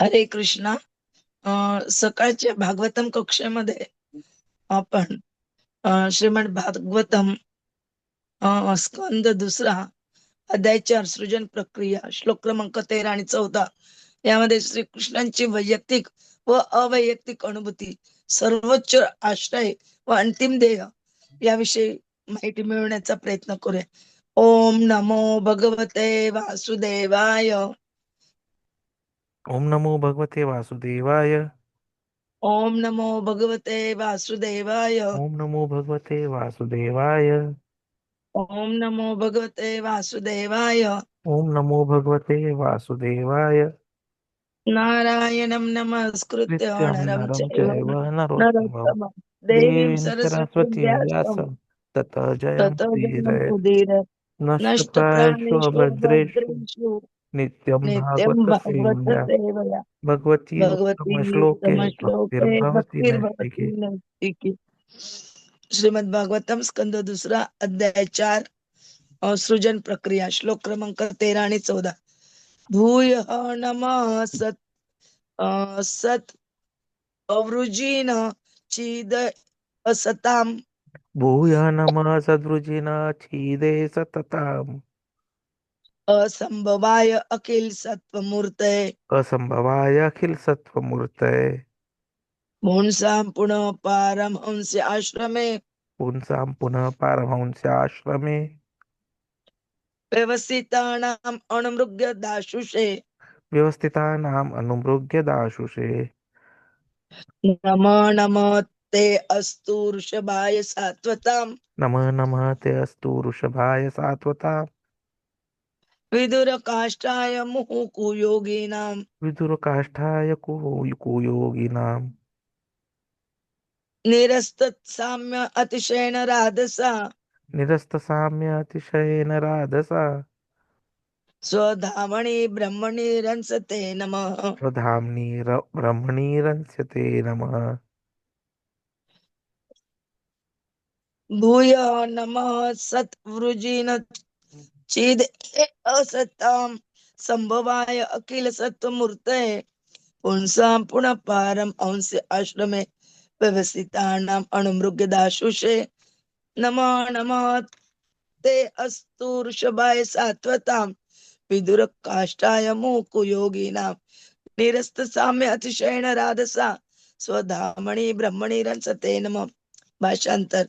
हरे कृष्णा. अं, सकाळच्या भागवतम कक्षेमध्ये आपण श्रीमद भागवतम स्कंद दुसरा अध्यायचार सृजन प्रक्रिया श्लोक क्रमांक तेरा आणि चौदा. यामध्ये श्रीकृष्णांची वैयक्तिक व अवैयक्तिक अनुभूती सर्वोच्च आश्रय व अंतिम ध्येय याविषयी माहिती मिळवण्याचा प्रयत्न करूया. ओम नमो भगवते वासुदेवाय। ओम नमो भगवते वासुदेवाय। ओम नमो भगवते वासुदेवाय। ओम नमो भगवते वासुदेवाय। ओम नमो भगवते वासुदेवाय। ओम नमो भगवते वासुदेवाय। नारायणं नमस्कृत्य नरं चैव नरोत्तमं देवीं सरस्वतीं व्यासं। ततः जयमुदीरये जयमुदीर नष्टप्रायेषु नष्टप्राणेषु भद्रेषु भद्रेषु नित्यं नित्यं भागवत उत्तमश्लोके भक्तिर्भवति नैष्टिके श्रीमद भागवतम स्कंद दुसरा अध्याय चार सृजन प्रक्रिया श्लोक क्रमांक तेरा आणि चौदा भूय नम सत सत अवृजीन चिद असताम भूय नमः सद्रुजिन छीदे सतताम्। असंभवाय अखिल सत्वमूर्ते असंभवाय अखिल सत्वमूर्तये पुंसां पुनः पारमहंस आश्रमे। पुंसां पुनः पारमहंस्याश्रमे व्यवस्थितानाम् अणमृग्य दाशुषे। व्यवस्थितानाम् अनुमृग्य दाशुषे। नम नम ते अस्तु ऋषभाय सात्वताम्। नमः नमः ते अस्तु वृषभाय सात्वता विदुर काष्ठाय मुहुकुयोगिनां विदुरकाष्ठाय कु- कुयोगिनाम् निरस्तत्साम्य अतिशयेन राधसा। निरस्तसाम्य अतिशयेन राधसा। स्वधामणि ब्रह्मणि रंसते नमः। स्वधाम्नि ब्रह्मणि रंस्यते नमः। भूय नमः सत्वृजिन चिद असतां संभवाय अखिल सत्वमूर्ते पुंसां पुनः पारम अंश आश्रमे व्यवस्थितानाम् अणुमृग्यदाशुषे नमः नमः ते अस्तु ऋषभाय सात्वतां विदुर काष्ठाय मुकुयोगिनां निरस्त साम्य अतिशयन राधसा स्वधामणी ब्रह्मणी रंसते नम। भाषांतर।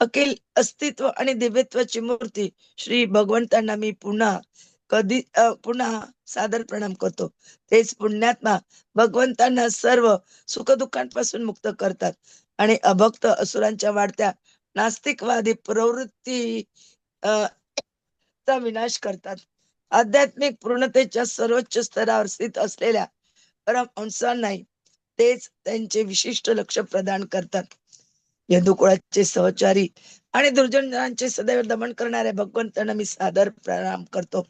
अखिल अस्तित्व आणि दिव्यत्वाची मूर्ती. श्री भगवंतांना मी पुन्हा कधी पुन्हा सादर प्रणाम करतो. तेच पुण्यात्मा भगवंतांना सर्व सुखदुःखांपासून मुक्त करतात. आणि अभक्त असुरांच्या वाढत्या नास्तिकवादी प्रवृत्ती अ, चा विनाश करतात. आध्यात्मिक पूर्णतेच्या सर्वोच्च स्तरावर स्थित असलेल्या परमहंसांनाही तेच त्यांचे विशिष्ट लक्ष प्रदान करतात. यदुकुळाचे सहचारी आणि दुर्जनांचे सदैव दमन करणाऱ्या भगवंतांना मी सादर प्रणाम करतो.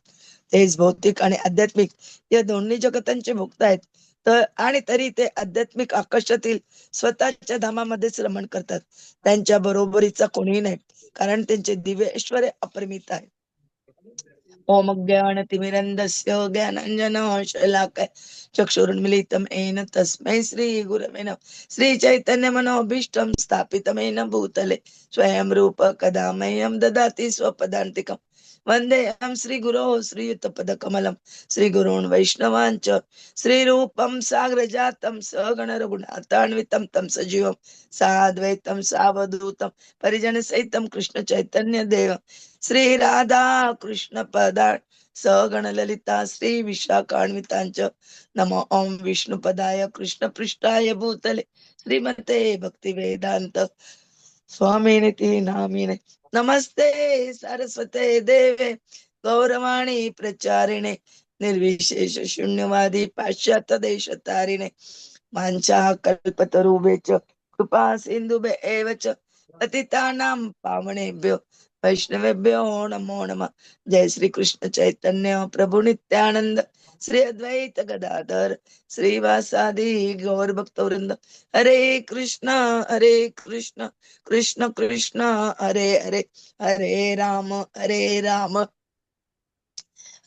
तेच भौतिक आणि आध्यात्मिक या दोन्ही जगतांचे भोगत आहेत. तर आणि तरी ते आध्यात्मिक आकाशातील स्वतःच्या धामामध्येच रमण करतात. त्यांच्या बरोबरीचा कोणीही नाही कारण त्यांचे दिव्य ऐश्वर अपरिमित आहे. ઓમ અજ્ઞાનતિમિરંદસ્ય જ્ઞાનંજન શલાકાય ચક્ષુરુન્મિલિતમ એન તસ્મૈ શ્રી ગુરવે નમઃ શ્રી ચૈતન્ય મનોભીષ્ટમ સ્થાપિતમેન ભૂતલે સ્વયં રૂપ કદામયમ દદાતિ સ્વપદાંતિકમ વંદે અહમ શ્રી ગુરો શ્રીયુત પદ કમલમ શ્રી ગુરુણ વૈષ્ણવાંચ શ્રી રૂપમ સાગર જાતમ સગણ રઘુનાથાન્વિતમ તમ સજીવમ સાદ્વૈતમ સાવધૂતમ પરિજન સહિતમ કૃષ્ણ ચૈતન્ય દેવ श्री राधा कृष्ण पदा सगण ललिता श्री विशाखान्वितांच. नम ओम विष्णुपदाय कृष्ण पृष्ठाय भूतले. श्रीमते भक्ती वेदांत स्वामिनिती नामिने. नमस्ते सरस्वते देवे गौरवाणी प्रचारिणे निर्विशेष शून्यवादी पाश्चात्य देश तारिणे मांचा च कृपा सिंधुभे एव च पतितानां पावणेभ्यो. वैष्णवेभ्यो नमो नमः। जय श्री कृष्ण चैतन्य प्रभु नित्यानंद श्री अद्वैत गदाधर श्रीवासादि गौर भक्तवृंद हरे कृष्ण हरे कृष्ण कृष्ण कृष्ण हरे हरे हरे राम हरे राम।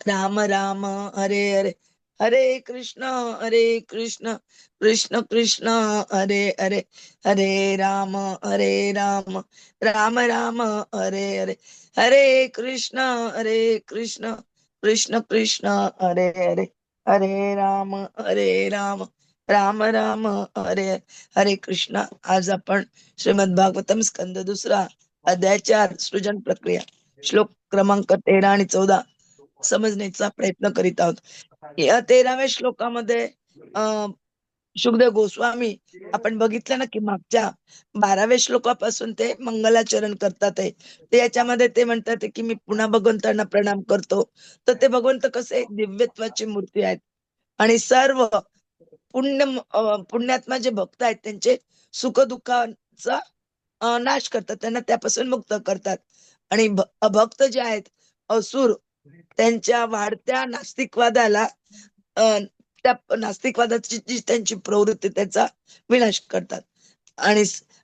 राम राम हरे हरे। हरे कृष्ण हरे कृष्ण कृष्ण कृष्ण हरे हरे हरे राम हरे राम राम राम हरे हरे हरे कृष्ण हरे कृष्ण कृष्ण कृष्ण हरे हरे हरे राम हरे राम राम राम हरे हरे. कृष्ण आज आपण श्रीमद भागवतम स्कंद दुसरा अध्याचार सृजन प्रक्रिया श्लोक क्रमांक तेरा आणि चौदा समजण्याचा प्रयत्न करीत आहोत या तेराव्या श्लोकामध्ये अं गोस्वामी आपण बघितलं ना की मागच्या बाराव्या श्लोकापासून ते मंगलाचरण करतात आहे. ते याच्यामध्ये ते म्हणतात की मी पुन्हा भगवंतांना प्रणाम करतो. तर ते भगवंत कसे दिव्यत्वाची मूर्ती आहेत. आणि सर्व पुण्य पुण्यात्मा जे भक्त आहेत त्यांचे सुख दुःखाचा नाश करतात. त्यांना त्यापासून मुक्त करतात. आणि भक्त अभक्त जे आहेत असुर त्यांच्या वाढत्या नास्तिकवादाला त्या नास्तिकवादाची जी त्यांची प्रवृत्ती त्याचा विनाश करतात. आणि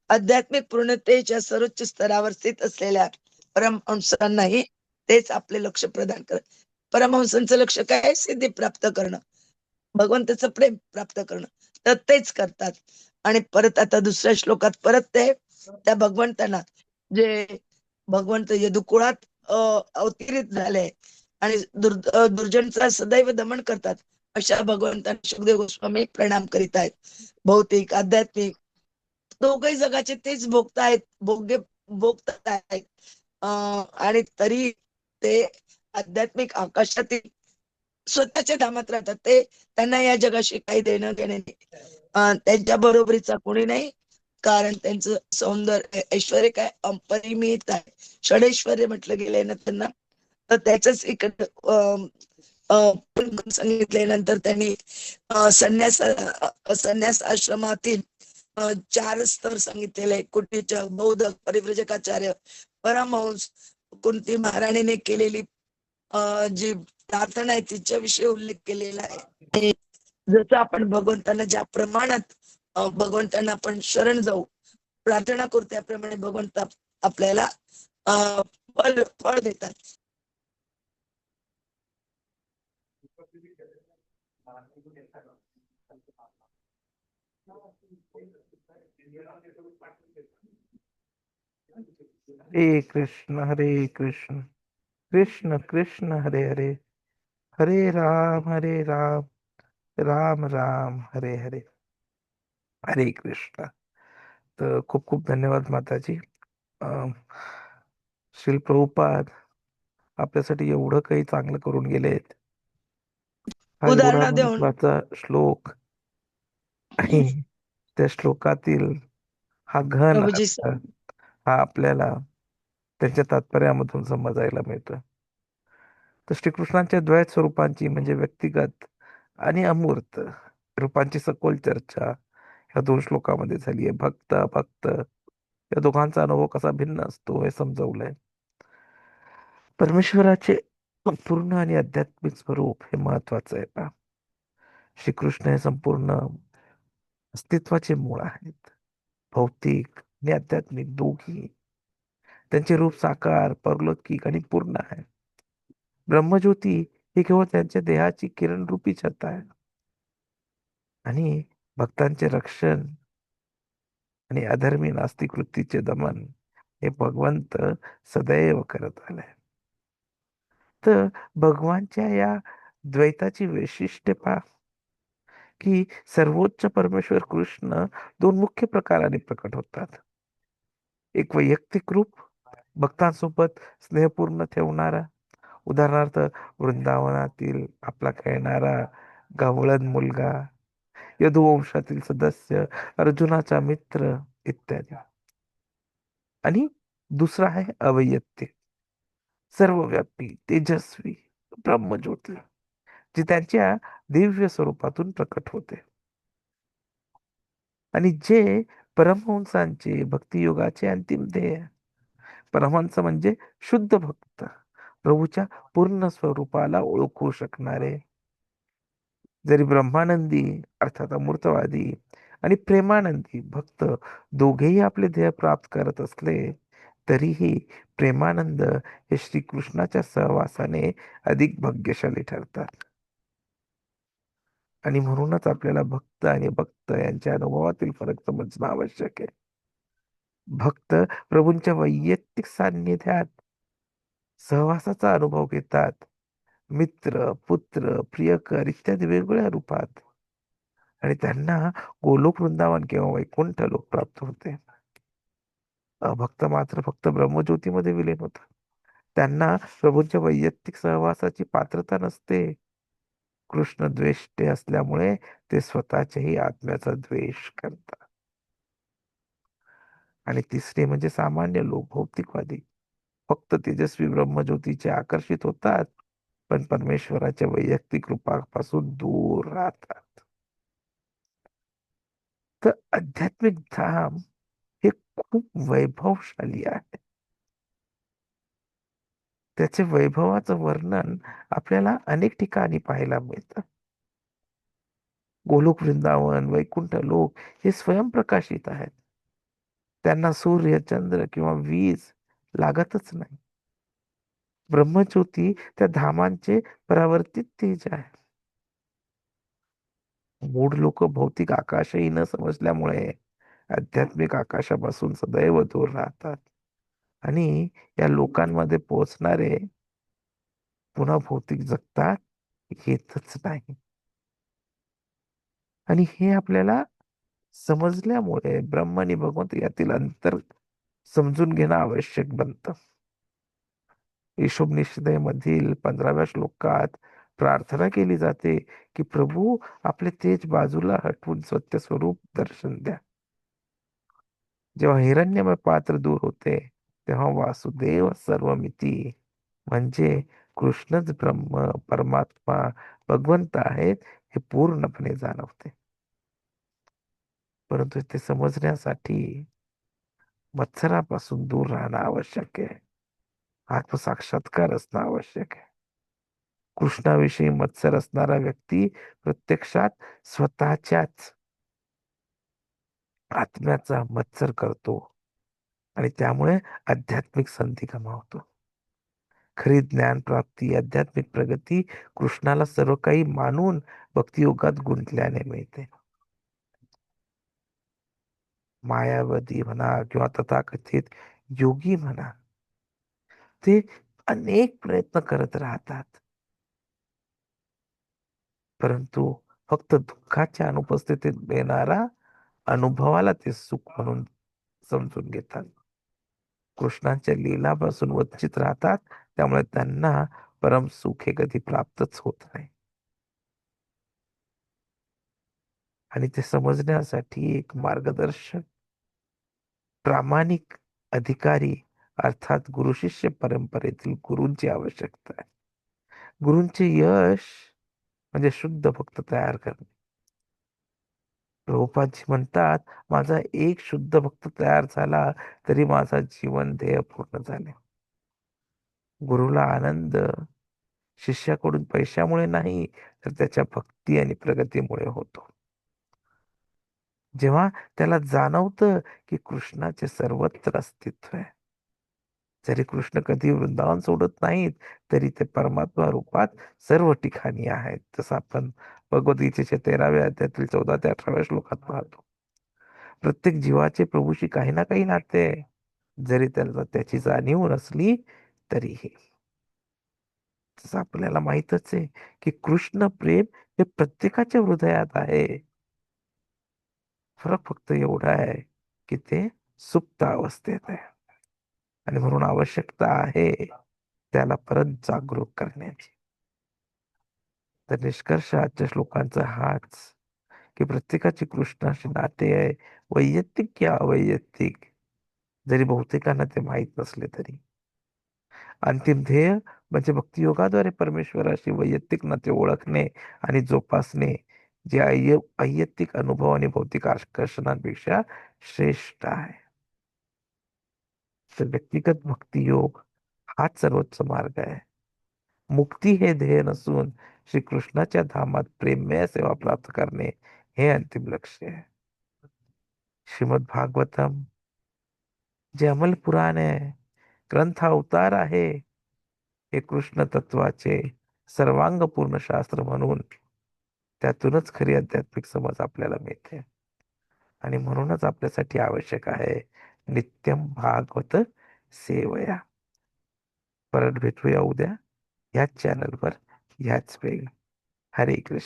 आध्यात्मिक पूर्णतेच्या सर्वोच्च स्तरावर स्थित असलेल्या परमहंसांनाही तेच आपले लक्ष प्रदान करत. परमहंसांचं लक्ष काय? आहे? सिद्धी प्राप्त करणं. भगवंताचं प्रेम प्राप्त करणं. तर तेच करतात. आणि परत आता दुसऱ्या श्लोकात परत ते त्या भगवंतांना जे भगवंत यदुकुळात अं, अवतरित झाले आणि दुर् दुर्जनचा सदैव दमन करतात. अशा भगवंतांना सुखदेव गोस्वामी प्रणाम करीत आहेत. भौतिक आध्यात्मिक दोघही जगाचे तेच भोगता आहेत भोग्य भोगतात आहेत आणि तरी ते आध्यात्मिक आकाशातील स्वतःच्या धामात राहतात. ते त्यांना या जगाशी काही देणं घेणं नाही. त्यांच्या बरोबरीचा कोणी नाही. कारण त्यांचं सौंदर्य ऐश्वर काय अपरिमित आहे. षडेश्वर म्हटलं गेलंय ना त्यांना. तर त्याच इकडं सांगितल्यानंतर त्यांनी संन्यास संन्यास आश्रमातील चार स्तर सांगितलेले. कुटीच कुटीच्या बौद्ध परिव्रजकाचार्य परमहंस कुंती महाराणीने केलेली जी प्रार्थना आहे तिच्याविषयी उल्लेख केलेला आहे. जसं आपण भगवंतांना ज्या प्रमाणात भगवंतांना आपण शरण जाऊ प्रार्थना करू त्याप्रमाणे भगवंत आपल्याला फळ फळ देतात. हरे कृष्ण हरे कृष्ण कृष्ण कृष्ण हरे हरे हरे राम हरे राम राम राम हरे हरे हरे कृष्ण. तर खूप खूप धन्यवाद माताजी. अं, श्रील प्रभुपाद आपल्यासाठी एवढं काही चांगलं करून गेलेत. उदाहरणं श्लोक. त्या श्लोकातील हा घन प्रभूजी अर्थ हा आपल्याला त्यांच्या तात्पर्यामधून समजायला मिळतो. तर श्रीकृष्णांच्या द्वैत स्वरूपांची म्हणजे व्यक्तिगत आणि अमूर्त रूपांची सखोल चर्चा ह्या दोन श्लोकामध्ये झाली आहे. भक्त भक्त या दोघांचा अनुभव कसा भिन्न असतो हे समजवलंय. परमेश्वराचे पूर्ण आणि आध्यात्मिक स्वरूप हे महत्वाचं आहे पहा. श्रीकृष्ण हे संपूर्ण अस्तित्वाचे मूळ आहेत. भौतिक आणि आध्यात्मिक दोघी त्यांचे रूप साकार परलौकिक आणि पूर्ण आहे ब्रह्मज्योती ही केवळ त्यांच्या देहाची किरण रूपी छता आहे. आणि भक्तांचे रक्षण आणि अधर्मी नास्तिक वृत्तीचे दमन हे भगवंत सदैव करत आले. तर भगवानच्या या द्वैताची वैशिष्ट्य पहा. की सर्वोच्च परमेश्वर कृष्ण दोन मुख्य प्रकाराने प्रकट होतात. एक वैयक्तिक रूप भक्तांसोबत स्नेहपूर्ण ठेवणारा उदाहरणार्थ वृंदावनातील आपला खेळणारा गवळण मुलगा यदुवंशातील सदस्य अर्जुनाचा मित्र इत्यादी. आणि दुसरा आहे अवैयक्तिक. सर्वव्यापी तेजस्वी ब्रह्मज्योती जी त्यांच्या दिव्य स्वरूपातून प्रकट होते. आणि जे परमहंसांचे भक्तियोगाचे अंतिम ध्येय परमहंस म्हणजे शुद्ध भक्त प्रभूच्या पूर्ण स्वरूपाला ओळखू शकणारे. जरी ब्रह्मानंदी अर्थात अमूर्तवादी आणि प्रेमानंदी भक्त दोघेही आपले ध्येय प्राप्त करत असले तरीही प्रेमानंद हे श्रीकृष्णाच्या सहवासाने अधिक भाग्यशाली ठरतात. आणि म्हणूनच आपल्याला भक्त आणि भक्त यांच्या अनुभवातील फरक समजणं आवश्यक आहे. भक्त प्रभूंच्या वैयक्तिक सान्निध्यात सहवासाचा अनुभव घेतात. मित्र पुत्र प्रियकर इत्यादी वेगवेगळ्या रूपात. आणि त्यांना गोलोक वृंदावन किंवा वैकुंठ लोक प्राप्त होते. अभक्त मात्र फक्त ब्रह्मज्योतीमध्ये विलीन होतात. त्यांना प्रभूंच्या वैयक्तिक सहवासाची पात्रता नसते. कृष्ण द्वेष्टे असल्यामुळे ते स्वतःच्याही आत्म्याचा द्वेष करतात. आणि तिसरे म्हणजे सामान्य लोक भौतिकवादी. फक्त तेजस्वी ब्रह्मज्योतीचे आकर्षित होतात पण परमेश्वराच्या वैयक्तिक रूपापासून दूर राहतात. तर आध्यात्मिक धाम हे खूप वैभवशाली आहे. त्याचे वैभवाचं वर्णन आपल्याला अनेक ठिकाणी पाहायला मिळतं. गोलोक वृंदावन वैकुंठ लोक हे स्वयंप्रकाशित आहेत. त्यांना सूर्य चंद्र किंवा वीज लागतच नाही. ब्रह्मज्योती त्या धामांचे परावर्तित तेज आहे. मूळ लोक भौतिक आकाशही न समजल्यामुळे आध्यात्मिक आकाशापासून सदैव दूर राहतात. आणि या लोकांमध्ये पोहोचणारे पुन्हा भौतिक जगतात येतच नाही. आणि हे आपल्याला समजल्यामुळे ब्रह्म आणि भगवंत यातील अंतर समजून घेणं आवश्यक बनतं. मधील पंधराव्या श्लोकात प्रार्थना केली जाते की प्रभू आपले तेज बाजूला हटवून सत्य स्वरूप दर्शन द्या. जेव्हा हिरण्यमय पात्र दूर होते तेव्हा वासुदेव सर्वमिती. म्हणजे कृष्णच ब्रह्म परमात्मा भगवंत आहेत हे पूर्णपणे जाणवते. परंतु ते समजण्यासाठी मत्सरापासून दूर राहणं आवश्यक आहे. आत्मसाक्षात्कार असणं आवश्यक आहे. कृष्णाविषयी मत्सर असणारा व्यक्ती प्रत्यक्षात स्वतःच्याच आत्म्याचा मत्सर करतो. आणि त्यामुळे आध्यात्मिक संधी गमावतो. खरी ज्ञान प्राप्ती आध्यात्मिक प्रगती कृष्णाला सर्व काही मानून भक्तियोगात गुंतल्याने मिळते. मायावती म्हणा किंवा तथाकथित योगी म्हणा ते अनेक प्रयत्न करत राहतात. परंतु फक्त दुःखाच्या अनुपस्थितीत मिळणारा अनुभवाला ते सुख म्हणून समजून घेतात. कृष्णांच्या लीलापासून वंचित राहतात त्यामुळे त्यांना परम सुख हे कधी प्राप्तच होत नाही. आणि ते समजण्यासाठी एक मार्गदर्शक प्रामाणिक अधिकारी अर्थात गुरु शिष्य परंपरेतील गुरूंची आवश्यकता आहे. गुरूंचे यश म्हणजे शुद्ध भक्त तयार करणे. प्रभुपादजी म्हणतात माझा एक शुद्ध भक्त तयार झाला तरी माझा जीवन ध्येय पूर्ण झाले. गुरुला आनंद शिष्याकडून पैशामुळे नाही तर त्याच्या भक्ती आणि प्रगतीमुळे होतो. जेव्हा त्याला जाणवतं की कृष्णाचे सर्वत्र अस्तित्व आहे. जरी कृष्ण कधी वृंदावन सोडत नाहीत तरी ते परमात्मा रूपात सर्व ठिकाणी आहेत जसं आपण भगवद्गीतेच्या तेराव्या अध्यायातील चौदा ते अठराव्या श्लोकात पाहतो. प्रत्येक जीवाचे प्रभूशी काही ना काही नाते. जरी त्याला त्याची जाणीव नसली तरीही. तसं आपल्याला माहितच आहे की कृष्ण प्रेम हे प्रत्येकाच्या हृदयात आहे. फरक फक्त एवढा आहे की ते सुप्त अवस्थेत आहे. आणि म्हणून आवश्यकता आहे त्याला परत जागरूक करण्याची. तर निष्कर्ष आजच्या श्लोकांचा हाच की प्रत्येकाची कृष्णाशी नाते आहे वैयक्तिक किंवा अवैयक्तिक? जरी बहुतेकांना ते माहीत नसले तरी. अंतिम ध्येय म्हणजे भक्तियोगाद्वारे परमेश्वराशी वैयक्तिक नाते ओळखणे आणि जोपासणे जे अय्यक्तिक अनुभव आणि भौतिक आकर्षणांपेक्षा श्रेष्ठ आहे. तर व्यक्तिगत भक्तियोग हाच सर्वोच्च मार्ग आहे. मुक्ती हे ध्येय नसून श्री कृष्णाच्या धामात प्रेममय सेवा प्राप्त करणे हे अंतिम लक्ष आहे. श्रीमद भागवतम जे अमल पुराण आहे ग्रंथ अवतार आहे हे कृष्ण तत्वाचे सर्वांग पूर्ण शास्त्र म्हणून त्यातूनच खरी आध्यात्मिक समज आपल्याला मिळते. आणि म्हणूनच आपल्यासाठी आवश्यक आहे नित्यम भागवत सेवया. परत भेटूया उद्या ह्याच चॅनलवर ह्याच वेळी. हरे कृष्ण.